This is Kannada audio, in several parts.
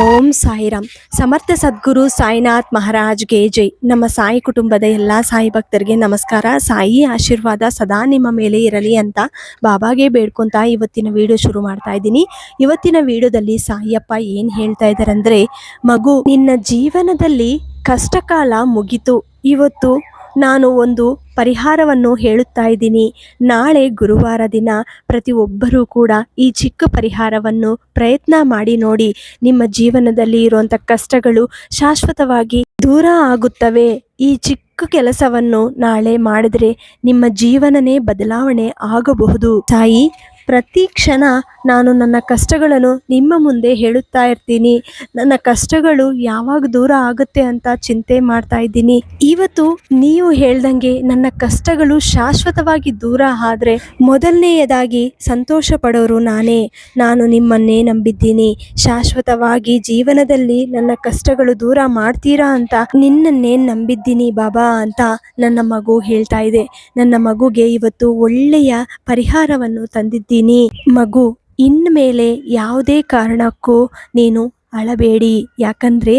ಓಂ ಸಾಯಿರಾಮ್. ಸಮರ್ಥ ಸದ್ಗುರು ಸಾಯಿನಾಥ್ ಮಹಾರಾಜ್ಗೆ ಜೈ. ನಮ್ಮ ಸಾಯಿ ಕುಟುಂಬದ ಎಲ್ಲ ಸಾಯಿ ಭಕ್ತರಿಗೆ ನಮಸ್ಕಾರ. ಸಾಯಿ ಆಶೀರ್ವಾದ ಸದಾ ನಿಮ್ಮ ಮೇಲೆ ಇರಲಿ ಅಂತ ಬಾಬಾಗೆ ಬೇಡ್ಕೊಂತ ಇವತ್ತಿನ ವಿಡಿಯೋ ಶುರು ಮಾಡ್ತಾ ಇದ್ದೀನಿ. ಇವತ್ತಿನ ವಿಡಿಯೋದಲ್ಲಿ ಸಾಯಿಯಪ್ಪ ಏನು ಹೇಳ್ತಾ ಇದ್ದಾರೆ ಮಗು ನಿನ್ನ ಜೀವನದಲ್ಲಿ ಕಷ್ಟಕಾಲ ಮುಗಿತು. ಇವತ್ತು ನಾನು ಒಂದು ಪರಿಹಾರವನ್ನು ಹೇಳುತ್ತಾ ಇದ್ದೀನಿ. ನಾಳೆ ಗುರುವಾರ ದಿನ ಪ್ರತಿಯೊಬ್ಬರೂ ಕೂಡ ಈ ಚಿಕ್ಕ ಪರಿಹಾರವನ್ನು ಪ್ರಯತ್ನ ಮಾಡಿ ನೋಡಿ. ನಿಮ್ಮ ಜೀವನದಲ್ಲಿ ಇರುವಂಥ ಕಷ್ಟಗಳು ಶಾಶ್ವತವಾಗಿ ದೂರ ಆಗುತ್ತವೆ. ಈ ಚಿಕ್ಕ ಕೆಲಸವನ್ನು ನಾಳೆ ಮಾಡಿದ್ರೆ ನಿಮ್ಮ ಜೀವನನೇ ಬದಲಾವಣೆ ಆಗಬಹುದು. ತಾಯಿ, ಪ್ರತಿ ಕ್ಷಣ ನಾನು ನನ್ನ ಕಷ್ಟಗಳನ್ನು ನಿಮ್ಮ ಮುಂದೆ ಹೇಳುತ್ತಾ ಇರ್ತೀನಿ. ನನ್ನ ಕಷ್ಟಗಳು ಯಾವಾಗ ದೂರ ಆಗುತ್ತೆ ಅಂತ ಚಿಂತೆ ಮಾಡ್ತಾ ಇದ್ದೀನಿ. ಇವತ್ತು ನೀವು ಹೇಳ್ದಂಗೆ ನನ್ನ ಕಷ್ಟಗಳು ಶಾಶ್ವತವಾಗಿ ದೂರ ಆದರೆ ಮೊದಲನೆಯದಾಗಿ ಸಂತೋಷ ಪಡೋರು ನಾನೇ. ನಾನು ನಿಮ್ಮನ್ನೇ ನಂಬಿದ್ದೀನಿ. ಶಾಶ್ವತವಾಗಿ ಜೀವನದಲ್ಲಿ ನನ್ನ ಕಷ್ಟಗಳು ದೂರ ಮಾಡ್ತೀರಾ ಅಂತ ನಿನ್ನನ್ನೇ ನಂಬಿದ್ದೀನಿ ಬಾಬಾ ಅಂತ ನನ್ನ ಮಗು ಹೇಳ್ತಾ ಇದೆ. ನನ್ನ ಮಗುಗೆ ಇವತ್ತು ಒಳ್ಳೆಯ ಪರಿಹಾರವನ್ನು ತಂದಿದ್ದೀನಿ. ಮಗು ಇನ್ಮೇಲೆ ಯಾವುದೇ ಕಾರಣಕ್ಕೂ ನೀನು ಅಳಬೇಡಿ. ಯಾಕಂದರೆ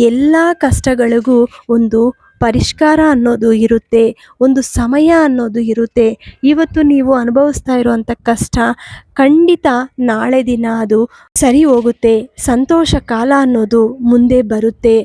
ಎಲ್ಲ ಕಷ್ಟಗಳಿಗೂ ಒಂದು ಪರಿಷ್ಕಾರ ಅನ್ನೋದು ಇರುತ್ತೆ, ಒಂದು ಸಮಯ ಅನ್ನೋದು ಇರುತ್ತೆ. ಇವತ್ತು ನೀವು ಅನುಭವಿಸ್ತಾ ಇರುವಂಥ ಕಷ್ಟ ಖಂಡಿತ ನಾಳೆ ದಿನ ಅದು ಸರಿ ಹೋಗುತ್ತೆ. ಸಂತೋಷ ಕಾಲ ಅನ್ನೋದು ಮುಂದೆ ಬರುತ್ತೆ.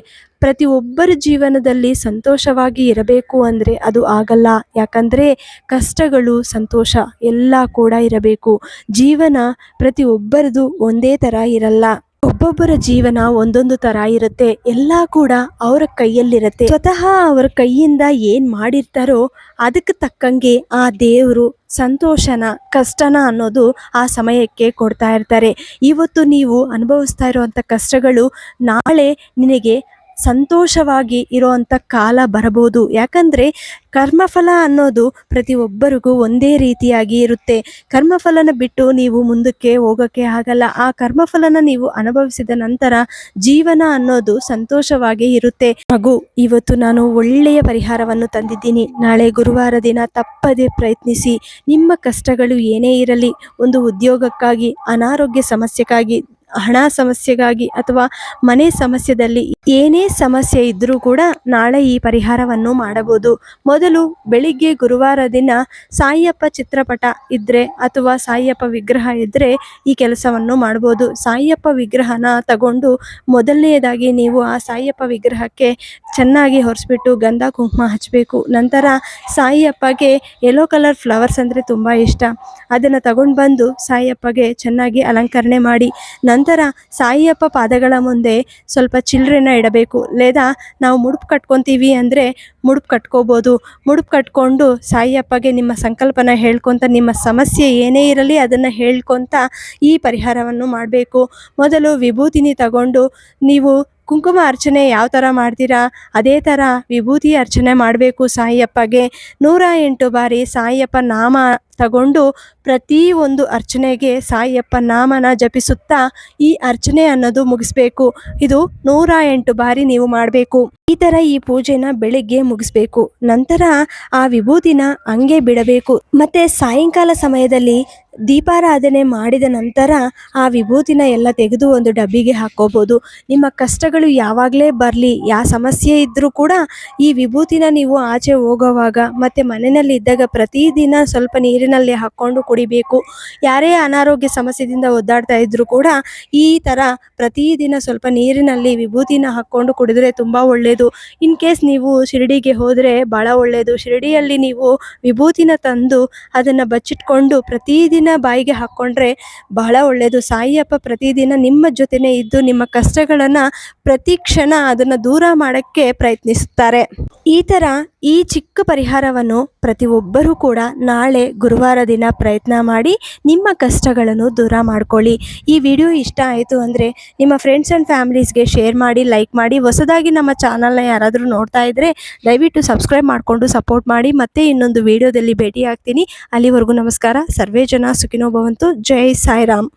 ಪ್ರತಿಯೊಬ್ಬರ ಜೀವನದಲ್ಲಿ ಸಂತೋಷವಾಗಿ ಇರಬೇಕು ಅಂದರೆ ಅದು ಆಗಲ್ಲ. ಯಾಕಂದರೆ ಕಷ್ಟಗಳು, ಸಂತೋಷ ಎಲ್ಲ ಕೂಡ ಇರಬೇಕು. ಜೀವನ ಪ್ರತಿಯೊಬ್ಬರದು ಒಂದೇ ಥರ ಇರಲ್ಲ. ಒಬ್ಬೊಬ್ಬರ ಜೀವನ ಒಂದೊಂದು ತರ ಇರುತ್ತೆ. ಎಲ್ಲ ಕೂಡ ಅವರ ಕೈಯಲ್ಲಿರುತ್ತೆ. ಸ್ವತಃ ಅವರ ಕೈಯಿಂದ ಏನ್ ಮಾಡಿರ್ತಾರೋ ಅದಕ್ಕೆ ತಕ್ಕಂಗೆ ಆ ದೇವರು ಸಂತೋಷನ, ಕಷ್ಟನ ಅನ್ನೋದು ಆ ಸಮಯಕ್ಕೆ ಕೊಡ್ತಾ ಇರ್ತಾರೆ. ಇವತ್ತು ನೀವು ಅನುಭವಿಸ್ತಾ ಇರುವಂಥ ಕಷ್ಟಗಳು ನಾಳೆ ನಿನಗೆ ಸಂತೋಷವಾಗಿ ಇರೋವಂಥ ಕಾಲ ಬರಬಹುದು. ಯಾಕಂದರೆ ಕರ್ಮಫಲ ಅನ್ನೋದು ಪ್ರತಿಯೊಬ್ಬರಿಗೂ ಒಂದೇ ರೀತಿಯಾಗಿ ಇರುತ್ತೆ. ಕರ್ಮಫಲನ ಬಿಟ್ಟು ನೀವು ಮುಂದಕ್ಕೆ ಹೋಗೋಕ್ಕೆ ಆಗಲ್ಲ. ಆ ಕರ್ಮಫಲನ ನೀವು ಅನುಭವಿಸಿದ ನಂತರ ಜೀವನ ಅನ್ನೋದು ಸಂತೋಷವಾಗಿ ಇರುತ್ತೆ. ಮಗು, ಇವತ್ತು ನಾನು ಒಳ್ಳೆಯ ಪರಿಹಾರವನ್ನು ತಂದಿದ್ದೀನಿ. ನಾಳೆ ಗುರುವಾರ ದಿನ ತಪ್ಪದೆ ಪ್ರಯತ್ನಿಸಿ. ನಿಮ್ಮ ಕಷ್ಟಗಳು ಏನೇ ಇರಲಿ, ಒಂದು ಉದ್ಯೋಗಕ್ಕಾಗಿ, ಅನಾರೋಗ್ಯ ಸಮಸ್ಯೆಗಾಗಿ ಹಣ ಸಮಸ್ಯೆಗಾಗಿ ಅಥವಾ ಮನೆ ಸಮಸ್ಯೆದಲ್ಲಿ ಏನೇ ಸಮಸ್ಯೆ ಇದ್ದರೂ ಕೂಡ ನಾಳೆ ಈ ಪರಿಹಾರವನ್ನು ಮಾಡಬಹುದು. ಮೊದಲು ಬೆಳಿಗ್ಗೆ ಗುರುವಾರ ದಿನ ಸಾಯಿಯಪ್ಪ ಚಿತ್ರಪಟ ಇದ್ದರೆ ಅಥವಾ ಸಾಯಿಯಪ್ಪ ವಿಗ್ರಹ ಇದ್ದರೆ ಈ ಕೆಲಸವನ್ನು ಮಾಡ್ಬೋದು ಸಾಯಿಯಪ್ಪ ವಿಗ್ರಹನ ತಗೊಂಡು ಮೊದಲನೆಯದಾಗಿ ನೀವು ಆ ಸಾಯಿಯಪ್ಪ ವಿಗ್ರಹಕ್ಕೆ ಚೆನ್ನಾಗಿ ಹೊರಿಸ್ಬಿಟ್ಟು ಗಂಧ ಕುಂಕುಮ ಹಚ್ಚಬೇಕು ನಂತರ ಸಾಯಿಯಪ್ಪಗೆ ಯೆಲ್ಲೋ ಕಲರ್ ಫ್ಲವರ್ಸ್ ಅಂದರೆ ತುಂಬ ಇಷ್ಟ. ಅದನ್ನು ತಗೊಂಡು ಬಂದು ಸಾಯಿಯಪ್ಪಗೆ ಚೆನ್ನಾಗಿ ಅಲಂಕರಣೆ ಮಾಡಿ. ಸಾಯಿಯಪ್ಪ ಪಾದಗಳ ಮುಂದೆ ಸ್ವಲ್ಪ ಚಿಲ್ಲರೆನ ಇಡಬೇಕು. ಲೇದಾ, ನಾವು ಮುಡುಪು ಕಟ್ಕೊತೀವಿ ಅಂದರೆ ಮುಡುಪು ಕಟ್ಕೋಬೋದು. ಮುಡುಪು ಕಟ್ಕೊಂಡು ಸಾಯಿಯಪ್ಪಗೆ ನಿಮ್ಮ ಸಂಕಲ್ಪನ ಹೇಳ್ಕೊತ, ನಿಮ್ಮ ಸಮಸ್ಯೆ ಏನೇ ಇರಲಿ ಅದನ್ನು ಹೇಳ್ಕೊತ ಈ ಪರಿಹಾರವನ್ನು ಮಾಡಬೇಕು. ಮೊದಲು ವಿಭೂತಿನಿ ತಗೊಂಡು ನೀವು ಕುಂಕುಮ ಅರ್ಚನೆ ಯಾವ ಥರ ಮಾಡ್ತೀರಾ? ಅದೇ ಥರ ವಿಭೂತಿ ಅರ್ಚನೆ ಮಾಡಬೇಕು ಸಾಯಿಯಪ್ಪಗೆ. ನೂರ ಎಂಟು ಬಾರಿ ಸಾಯಿಯಪ್ಪ ನಾಮ ತಗೊಂಡು ಪ್ರತಿ ಒಂದು ಅರ್ಚನೆಗೆ ಸಾಯಿಯಪ್ಪ ನಾಮನ ಜಪಿಸುತ್ತಾ ಈ ಅರ್ಚನೆ ಅನ್ನೋದು ಮುಗಿಸ್ಬೇಕು. ಇದು ನೂರ ಎಂಟು ಬಾರಿ ನೀವು ಮಾಡಬೇಕು. ಈ ಥರ ಈ ಪೂಜೆನ ಬೆಳಿಗ್ಗೆ ಮುಗಿಸ್ಬೇಕು. ನಂತರ ಆ ವಿಭೂತಿನ ಹಂಗೆ ಬಿಡಬೇಕು. ಮತ್ತೆ ಸಾಯಂಕಾಲ ಸಮಯದಲ್ಲಿ ದೀಪಾರಾಧನೆ ಮಾಡಿದ ನಂತರ ಆ ವಿಭೂತಿನ ಎಲ್ಲ ತೆಗೆದು ಒಂದು ಡಬ್ಬಿಗೆ ಹಾಕೋಬೋದು. ನಿಮ್ಮ ಕಷ್ಟಗಳು ಯಾವಾಗಲೇ ಬರಲಿ ಯಾವ ಸಮಸ್ಯೆ ಇದ್ದರೂ ಕೂಡ ಈ ವಿಭೂತಿನ ನೀವು ಆಚೆ ಹೋಗೋವಾಗ ಮತ್ತು ಮನೆಯಲ್ಲಿ ಇದ್ದಾಗ ಪ್ರತಿದಿನ ಸ್ವಲ್ಪ ನೀರಿನಲ್ಲಿ ಹಾಕ್ಕೊಂಡು ಕುಡಿಬೇಕು. ಯಾರೇ ಅನಾರೋಗ್ಯ ಸಮಸ್ಯೆಯಿಂದ ಒದ್ದಾಡ್ತಾ ಇದ್ದರೂ ಕೂಡ ಈ ಥರ ಪ್ರತಿದಿನ ಸ್ವಲ್ಪ ನೀರಿನಲ್ಲಿ ವಿಭೂತಿನ ಹಾಕ್ಕೊಂಡು ಕುಡಿದ್ರೆ ತುಂಬ ಒಳ್ಳೆಯದು ಇನ್ ಕೇಸ್ ನೀವು ಶಿರಡಿಗೆ ಹೋದರೆ ಭಾಳ ಒಳ್ಳೆಯದು ಶಿರಡಿಯಲ್ಲಿ ನೀವು ವಿಭೂತಿನ ತಂದು ಅದನ್ನು ಬಚ್ಚಿಟ್ಕೊಂಡು ಪ್ರತಿದಿನ ಬಾಯಿಗೆ ಹಾಕ್ಕೊಂಡ್ರೆ ಬಹಳ ಒಳ್ಳೆಯದು ಸಾಯಿಯಪ್ಪ ಪ್ರತಿದಿನ ನಿಮ್ಮ ಜೊತೆನೇ ಇದ್ದು ನಿಮ್ಮ ಕಷ್ಟಗಳನ್ನು ಪ್ರತಿ ಕ್ಷಣ ಅದನ್ನು ದೂರ ಮಾಡೋಕ್ಕೆ ಪ್ರಯತ್ನಿಸುತ್ತಾರೆ. ಈ ಥರ ಈ ಚಿಕ್ಕ ಪರಿಹಾರವನ್ನು ಪ್ರತಿಯೊಬ್ಬರೂ ಕೂಡ ನಾಳೆ ಗುರುವಾರ ದಿನ ಪ್ರಯತ್ನ ಮಾಡಿ ನಿಮ್ಮ ಕಷ್ಟಗಳನ್ನು ದೂರ ಮಾಡ್ಕೊಳ್ಳಿ. ಈ ವಿಡಿಯೋ ಇಷ್ಟ ಆಯಿತು ಅಂದರೆ ನಿಮ್ಮ ಫ್ರೆಂಡ್ಸ್ ಆ್ಯಂಡ್ ಫ್ಯಾಮಿಲೀಸ್ಗೆ ಶೇರ್ ಮಾಡಿ ಲೈಕ್ ಮಾಡಿ, ಹೊಸದಾಗಿ ನಮ್ಮ ಚಾನಲ್ನ ಯಾರಾದರೂ ನೋಡ್ತಾ ಇದ್ದರೆ ದಯವಿಟ್ಟು ಸಬ್ಸ್ಕ್ರೈಬ್ ಮಾಡಿಕೊಂಡು ಸಪೋರ್ಟ್ ಮಾಡಿ. ಮತ್ತೆ ಇನ್ನೊಂದು ವಿಡಿಯೋದಲ್ಲಿ ಭೇಟಿ ಆಗ್ತೀನಿ ಅಲ್ಲಿವರೆಗೂ ನಮಸ್ಕಾರ. ಸರ್ವೇ ಜನ ಸುಖಿನೋ ಭವಂತು. ಜೈ ಸಾಯಿರಾಮ್.